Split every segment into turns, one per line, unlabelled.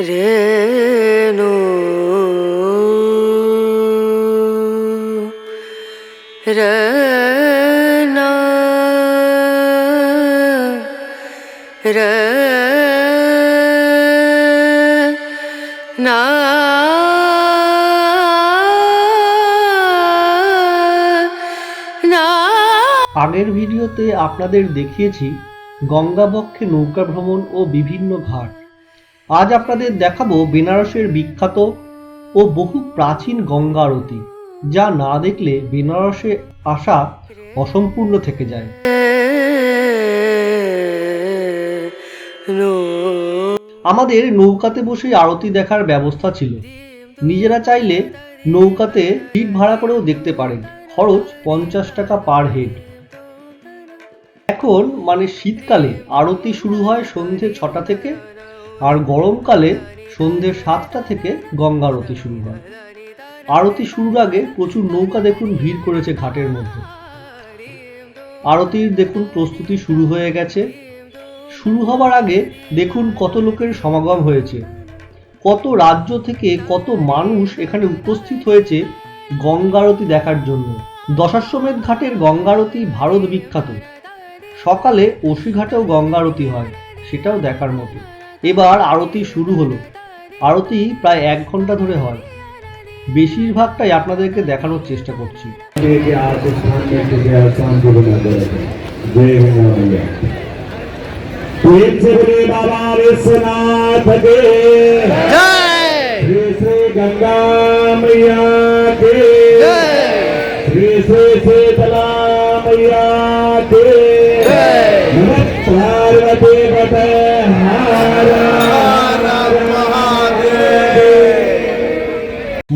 রেণু। রনা রনা না
আগের ভিডিওতে আপনাদের দেখিয়েছি গঙ্গাবক্ষে নৌকা ভ্রমণ ও বিভিন্ন ঘাট। আজ আপনাদের দেখাবো বেনারসের বিখ্যাত ও বহু প্রাচীন গঙ্গা আরতি যা না দেখলে বেনারসে আসা অসম্পূর্ণ থেকে যায়। আমাদের নৌকাতে বসে আরতি দেখার ব্যবস্থা ছিল। নিজেরা চাইলে নৌকাতে সিট ভাড়া করেও দেখতে পারেন। খরচ পঞ্চাশ টাকা পার হেড। এখন মানে শীতকালে, আরতি শুরু হয় সন্ধে ছটা থেকে আর গরমকালে সন্ধে সাতটা থেকে গঙ্গা আরতি শুরু হয়। আরতি শুরুর আগে প্রচুর নৌকা দেখুন ভিড় করেছে ঘাটের মধ্যে। আরতির দেখুন প্রস্তুতি শুরু হয়ে গেছে। শুরু হবার আগে দেখুন কত লোকের সমাগম হয়েছে। কত রাজ্য থেকে কত মানুষ এখানে উপস্থিত হয়েছে গঙ্গারতি দেখার জন্য। দশাশ্বমেধ ঘাটের গঙ্গারতি ভারত বিখ্যাত। সকালে ঘাটেও গঙ্গারতি হয়, সেটাও দেখার মতো। এবার আরতি শুরু হলো আরতি প্রায় এক ঘন্টা ধরে হয় বেশিরভাগটাই আপনাদেরকে দেখানোর চেষ্টা করছি
के आज स्थान में के स्थान को बना दे जय गंगा मैया प्रेम से बोले बाबा विश्वनाथ के श्री श्री गंगा मैया के श्री श्री शीतला मैया के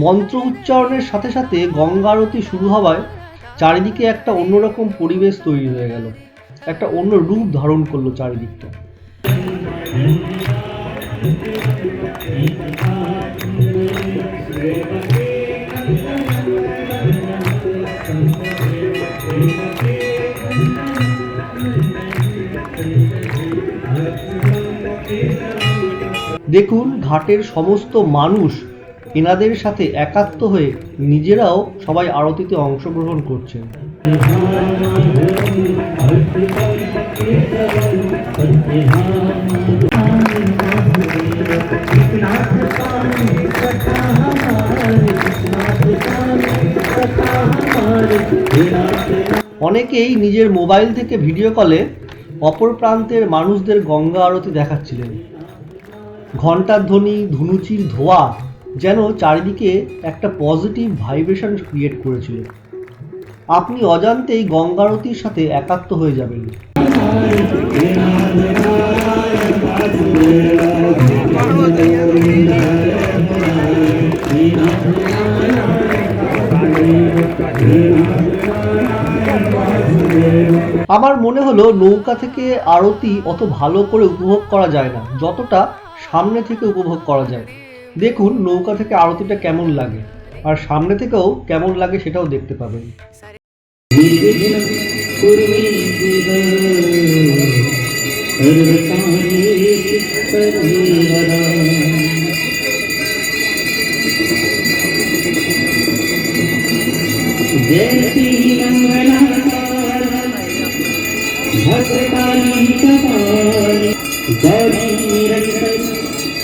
মন্ত্র উচ্চারণের সাথে সাথে গঙ্গা আরতি শুরু হওয়ায় চারিদিকে একটা অন্যরকম পরিবেশ তৈরি হয়ে গেল। একটা অন্য রূপ ধারণ করল চারিদিকটা। দেখুন, ঘাটের সমস্ত মানুষ এনাদের সাথে একাত্ম হয়ে নিজেরাও সবাই আরতিতে অংশগ্রহণ করছেন। অনেকেই নিজের মোবাইল থেকে ভিডিও কলে অপর প্রান্তের মানুষদের গঙ্গা আরতি দেখাচ্ছিলেন। ঘণ্টার ধ্বনি, ধুনুচির ধোয়া যেন চারিদিকে একটা পজিটিভ ভাইব্রেশন ক্রিয়েট করেছিল। আপনি অজান্তেই গঙ্গারতির সাথে একাত্ম হয়ে যাবেন। আমার মনে হলো নৌকা থেকে আরতি অত ভালো করে উপভোগ করা যায় না, যতটা সামনে থেকে উপভোগ করা যায়। দেখুন নৌকা থেকে আরতিটা কেমন লাগে, আর সামনে থেকেও কেমন লাগে সেটাও দেখতে পাবেন।
ভদ্রকালী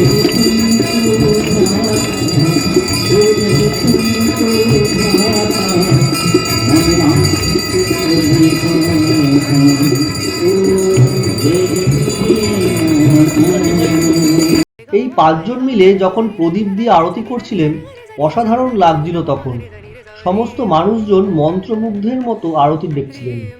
এই পাঁচজন মিলে যখন প্রদীপ দিয়ে আরতি করছিলেন, অসাধারণ লাগছিল তখন। সমস্ত মানুষজন মন্ত্রমুগ্ধের মতো আরতি দেখছিলেন।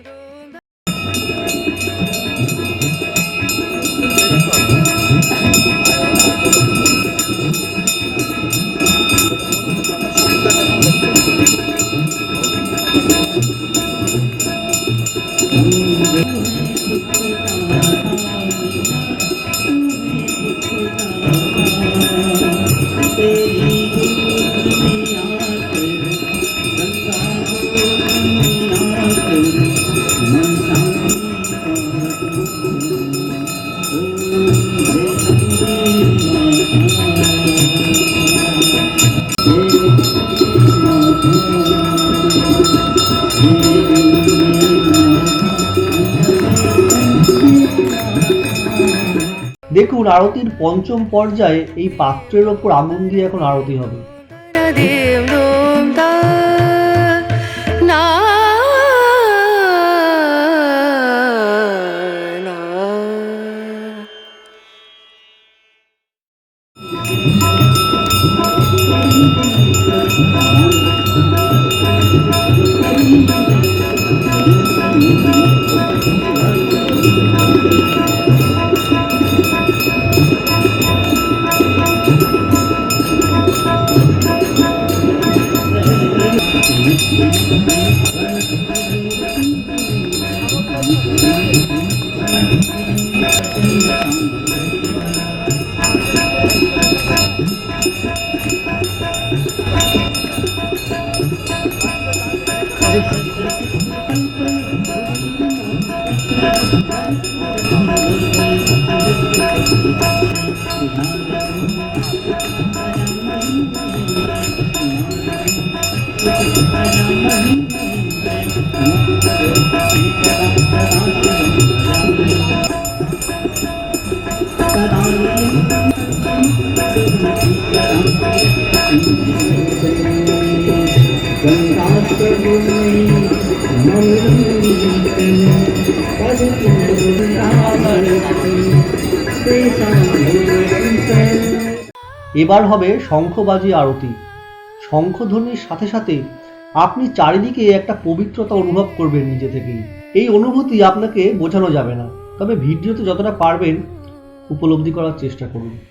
দেখুন আরতির পঞ্চম পর্যায়ে এই পাত্রের ওপর আগুন দিয়ে এখন আরতি হবে।
dim
এবার হবে শঙ্খবাজি আরতি। শঙ্খধ্বনির সাথে সাথে আপনি চারিদিকে একটা পবিত্রতা অনুভব করবেন নিজে থেকেই। এই অনুভূতি আপনাকে বোঝানো যাবে না। তবে ভিডিওতে যতটা পারবেন উপলব্ধি করার চেষ্টা করুন।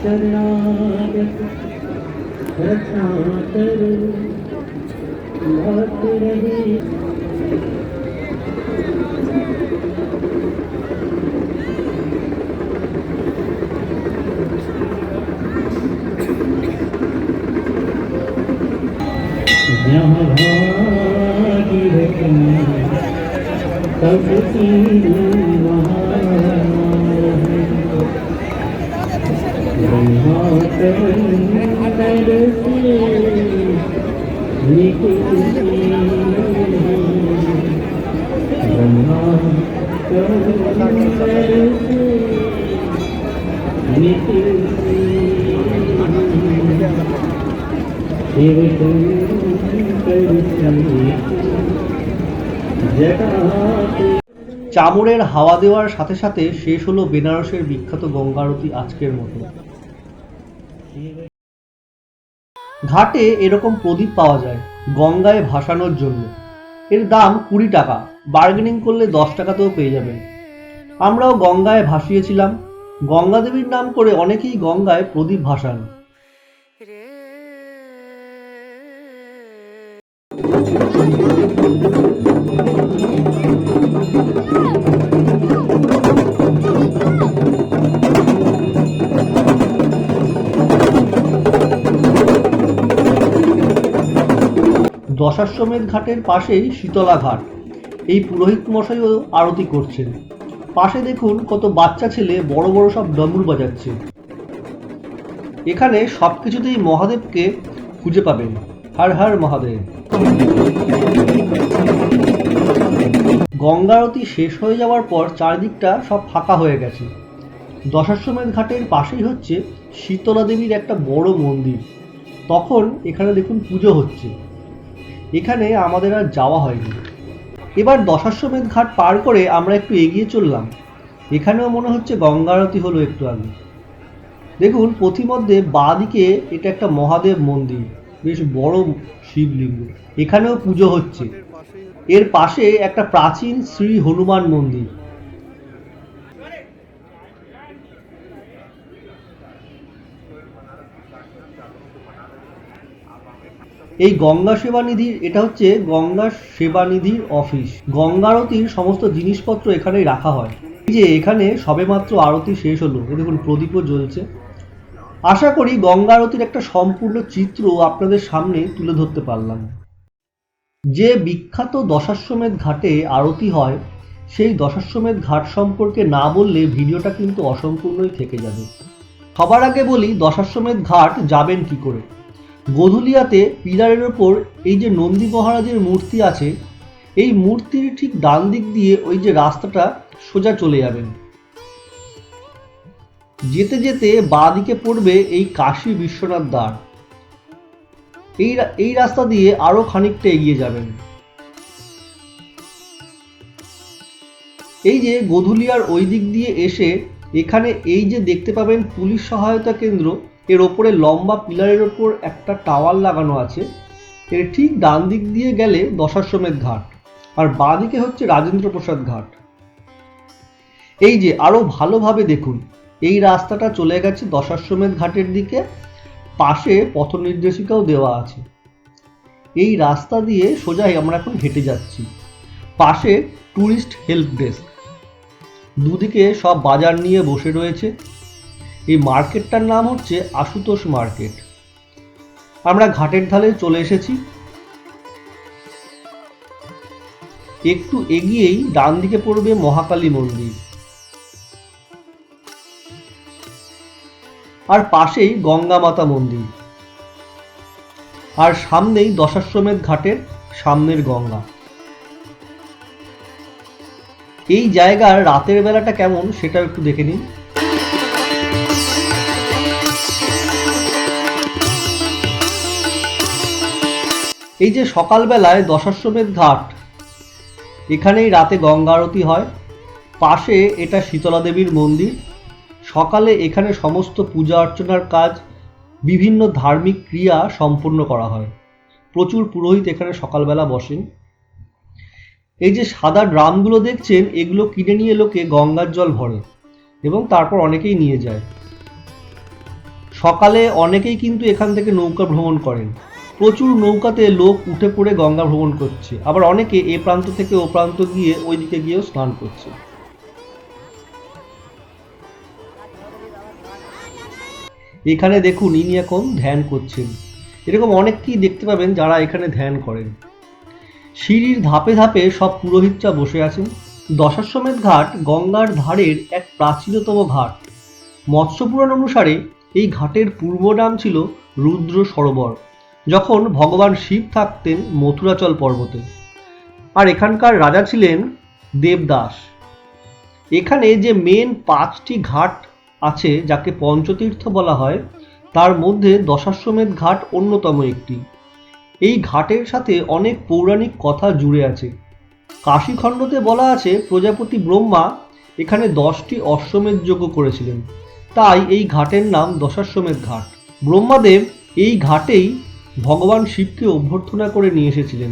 शरणागत रक्षा करो बहुत रहे जहाँ भागीरथी तब की जटा
চামড়ের হাওয়া দেওয়ার সাথে সাথে শেষ হলো বেনারসের বিখ্যাত গঙ্গা আরতি আজকের মতো। ঘাটে এরকম প্রদীপ পাওয়া যায় গঙ্গায় ভাসানোর জন্য। এর দাম কুড়ি টাকা বার্গেনিং করলে দশ টাকাতেও পেয়ে যাবেন। আমরাও গঙ্গায় ভাসিয়েছিলাম। গঙ্গা দেবীর নাম করে অনেকেই গঙ্গায় প্রদীপ ভাসান। দশাশ্বমেধ ঘাটের পাশেই শীতলা ঘাট। এই পুরোহিত মশাইও আরতি করছেন। পাশে দেখুন কত বাচ্চা ছেলে বড় বড় সব ডমরু বাজাচ্ছে। এখানে সব কিছুতেই মহাদেবকে খুঁজে পাবেন। হর হর মহাদেব। গঙ্গারতি শেষ হয়ে যাওয়ার পর চারদিকটা সব ফাঁকা হয়ে গেছে। দশাশ্বমেধ ঘাটের পাশেই হচ্ছে শীতলা দেবীর একটা বড় মন্দির। তখন এখানে দেখুন পুজো হচ্ছে। এখানে আমাদের আর যাওয়া হয়নি। এবার দশাশ্বমেধ ঘাট পার করে আমরা একটু এগিয়ে চললাম। এখানেও মনে হচ্ছে গঙ্গারতি হলো একটু আগে। দেখুন, পথিমধ্যে বাঁদিকে এটা একটা মহাদেব মন্দির, বেশ বড় শিবলিঙ্গ। এখানেও পুজো হচ্ছে। এর পাশে একটা প্রাচীন শ্রী হনুমান মন্দির। এই গঙ্গা সেবা নিধির এটা হচ্ছে গঙ্গা সেবা নিধির অফিস গঙ্গারতির সমস্ত জিনিসপত্র এখানেই রাখা হয়। এই যে এখানে সবেমাত্র আরতি শেষ হলো দেখুন প্রদীপও জ্বলছে। আশা করি গঙ্গা আরতির একটা সম্পূর্ণ চিত্র আপনাদের সামনে তুলে ধরতে পারলাম। যে বিখ্যাত দশাশ্বমেধ ঘাটে আরতি হয়, সেই দশাশ্বমেধ ঘাট সম্পর্কে না বললে ভিডিওটা কিন্তু অসম্পূর্ণই থেকে যাবে। সবার আগে বলি, দশাশ্বমেধ ঘাট যাবেন কি করে? গোধুলিয়াতে পিলারের ওপর এই যে নন্দী মহারাজের মূর্তি আছে, এই মূর্তির ঠিক ডান দিক দিয়ে ওই যে রাস্তাটা সোজা চলে যাবেন। যেতে যেতে বাঁ দিকে পড়বে এই কাশী বিশ্বনাথ দ্বার। এই এই রাস্তা দিয়ে আরও খানিকটা এগিয়ে যাবেন। এই যে গোধুলিয়ার ওই দিক দিয়ে এসে এখানে এই যে দেখতে পাবেন পুলিশ সহায়তা কেন্দ্র এর ওপরে লম্বা পিলারের ওপর একটা টাওয়ার লাগানো আছে। এর ঠিক ডান দিক দিয়ে গেলে দশাশ্বমেধ ঘাট আর বাঁ দিকে হচ্ছে রাজেন্দ্র প্রসাদ ঘাট। এই যে আরও ভালোভাবে দেখুন, এই রাস্তাটা চলে গেছে দশাশ্বমেধ ঘাটের দিকে, পাশে পথ নির্দেশিকাও দেওয়া আছে। এই রাস্তা দিয়ে সোজাই আমরা এখন হেঁটে যাচ্ছি। পাশে ট্যুরিস্ট হেল্প ডেস্ক। দুদিকে সব বাজার নিয়ে বসে রয়েছে। এই মার্কেটটার নাম হচ্ছে আশুতোষ মার্কেট। আমরা ঘাটের ঢালে চলে এসেছি। একটু এগিয়েই ডান দিকে পড়বে মহাকালী মন্দির। আর পাশেই গঙ্গা মাতা মন্দির। আর সামনেই দশাশ্বমেধ ঘাটের সামনের গঙ্গা। এই জায়গার রাতের বেলাটা কেমন সেটা একটু দেখে নিন। এই যে সকালবেলায় দশাশ্বমেধ ঘাট, এখানেই রাতে গঙ্গা আরতি হয়। পাশে এটা শীতলা দেবীর মন্দির। সকালে এখানে সমস্ত পূজা অর্চনার কাজ, বিভিন্ন ধার্মিক ক্রিয়া সম্পন্ন করা হয়। প্রচুর পুরোহিত এখানে সকালবেলা বসেন। এই যে সাদা ড্রামগুলো দেখছেন, এগুলো কিনে নিয়ে লোকে গঙ্গার জল ভরে এবং তারপর অনেকেই নিয়ে যায়। সকালে অনেকেই কিন্তু এখান থেকে নৌকা ভ্রমণ করেন। প্রচুর নৌকাতে লোক উঠে পড়ে গঙ্গা ভ্রমণ করছে। আবার অনেকে এ প্রান্ত থেকে ও প্রান্ত গিয়ে ওইদিকে গিয়েও স্নান করছে। এখানে দেখুন, ইনি এখন ধ্যান করছেন। এরকম অনেককেই দেখতে পাবেন যারা এখানে ধ্যান করেন। সিঁড়ির ধাপে ধাপে সব পুরোহিতরা বসে আছেন। দশাশ্বমেধ ঘাট গঙ্গার ধারের এক প্রাচীনতম ঘাট। মৎস্যপুরাণ অনুসারে এই ঘাটের পূর্ব নাম ছিল রুদ্র সরোবর। যখন ভগবান শিব থাকতেন মথুরাচল পর্বতে। আর এখানকার রাজা ছিলেন দেবদাস। এখানে যে মেন পাঁচটি ঘাট আছে, যাকে পঞ্চতীর্থ বলা হয়, তার মধ্যে দশাশ্বমেধ ঘাট অন্যতম একটি। এই ঘাটের সাথে অনেক পৌরাণিক কথা জুড়ে আছে। কাশীখণ্ডতে বলা আছে, প্রজাপতি ব্রহ্মা এখানে দশটি অশ্বমেধ যজ্ঞ করেছিলেন। তাই এই ঘাটের নাম দশাশ্বমেধ ঘাট। ব্রহ্মাদেব এই ঘাটেই ভগবান শিবকে অভ্যর্থনা করে নিয়ে এসেছিলেন।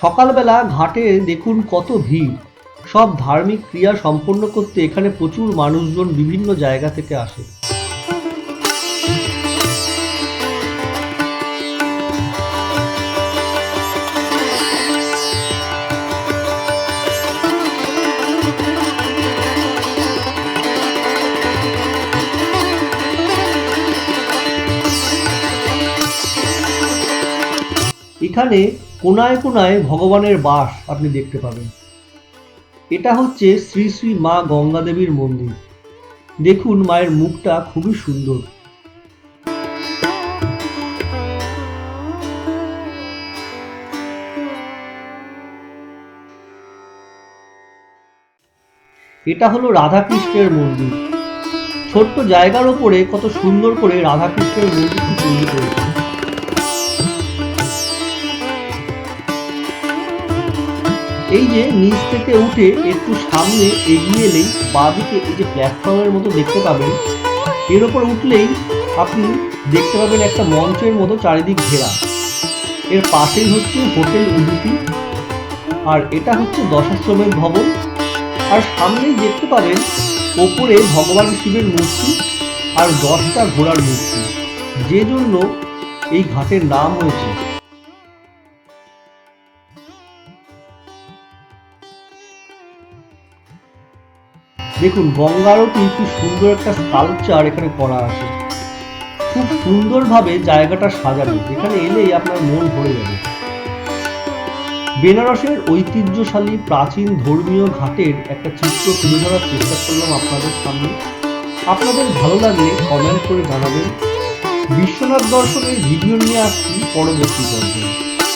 সকালবেলা ঘাটে দেখুন কত ভিড়। সব ধার্মিক ক্রিয়া সম্পন্ন করতে এখানে প্রচুর মানুষজন বিভিন্ন জায়গা থেকে আসে। এখানে কোনায় কোনায় ভগবানের বাস আপনি দেখতে পাবেন। এটা হচ্ছে শ্রী শ্রী মা গঙ্গা দেবীর মন্দির। দেখুন মায়ের মুখটা খুবই সুন্দর। এটা হলো রাধাকৃষ্ণের মন্দির। ছোট্ট জায়গার ওপরে কত সুন্দর করে রাধাকৃষ্ণের মন্দিরটি তৈরি করেছে। এই যে নিচ থেকে উঠে একটু সামনে এগিয়ে এলেই বাঁদিকে এই যে প্ল্যাটফর্মের মতো দেখতে পাবেন। এর ওপর উঠলেই আপনি দেখতে পাবেন একটা মঞ্চের মতো চারিদিক ঘেরা। এর পাশেই হচ্ছে হোটেল উডুপি আর এটা হচ্ছে দশাশ্রমের ভবন। আর সামনেই দেখতে পাবেন ওপরে ভগবান শিবের মূর্তি আর দশটা ঘোড়ার মূর্তি। যে জন্য এই ঘাটের নাম হয়েছে দেখুন গঙ্গারতি কি সুন্দর একটা স্কাল্পচার এখানে করা আছে। খুব সুন্দরভাবে জায়গাটা সাজানো, এখানে এলেই আপনার মন ভরে যাবে। বেনারসের ঐতিহ্যশালী প্রাচীন ধর্মীয় ঘাটের একটা চিত্র তুলে ধরার চেষ্টা করলাম আপনাদের সামনে। আপনাদের ভালো লাগলে কমেন্ট করে জানাবেন। বিশ্বনাথ দর্শনের ভিডিও নিয়ে আসছি, পরবর্তী পর্যায়ে